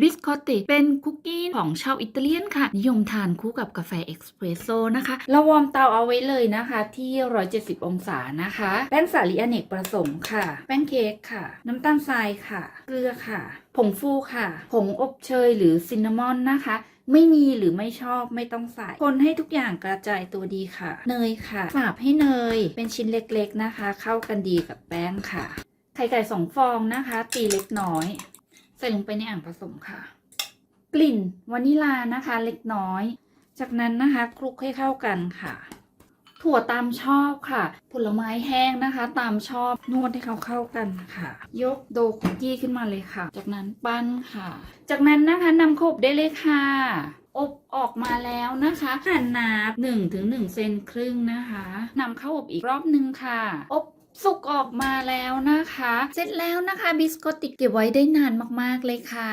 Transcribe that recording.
บิสคอตติเป็นคุกกี้ของชาวอิตาเลียนค่ะ นิยมทานคู่กับกาแฟเอ็กซ์เพรสโซ่นะคะเราวอร์มเตาเอาไว้เลยนะคะ ที่ 170 องศานะคะ แป้งสาลีอเนกประสงค์ค่ะ แป้งเค้กค่ะ น้ำตาลทรายค่ะ เกลือค่ะ ผงฟูค่ะ ผงอบเชยหรือซินนามอนนะคะไม่มีหรือไม่ชอบไม่ต้องใส่ คนให้ทุกอย่างกระจายตัวดีค่ะ เนยค่ะฝาบให้เนยเป็นชิ้นเล็กๆนะคะ เข้ากันดีกับแป้งค่ะ ไข่ไก่สองฟองนะคะ ตีเล็กน้อย ใส่ลงไปในอ่างผสมค่ะ กลิ่นวานิลานะคะ เล็กน้อย จากนั้นนะคะคลุกให้เข้ากันค่ะ ถั่วตามชอบค่ะ ผลไม้แห้งนะคะ ตามชอบนวดให้เขาเข้ากันค่ะ ยกโดคุกกี้ขึ้นมาเลยค่ะ จากนั้นปั้นค่ะ จากนั้นนะคะนำเข้าอบได้เลยค่ะอบออกมาแล้วนะคะหั่นน้ำหนึ่งถึงหนึ่งเซนครึ่งนะคะนำเข้าอบอีกรอบนึงค่ะ อบ สุกออกมาแล้วนะคะ เสร็จแล้วนะคะบิสกิติเก็บไว้ได้นานมากๆเลยค่ะ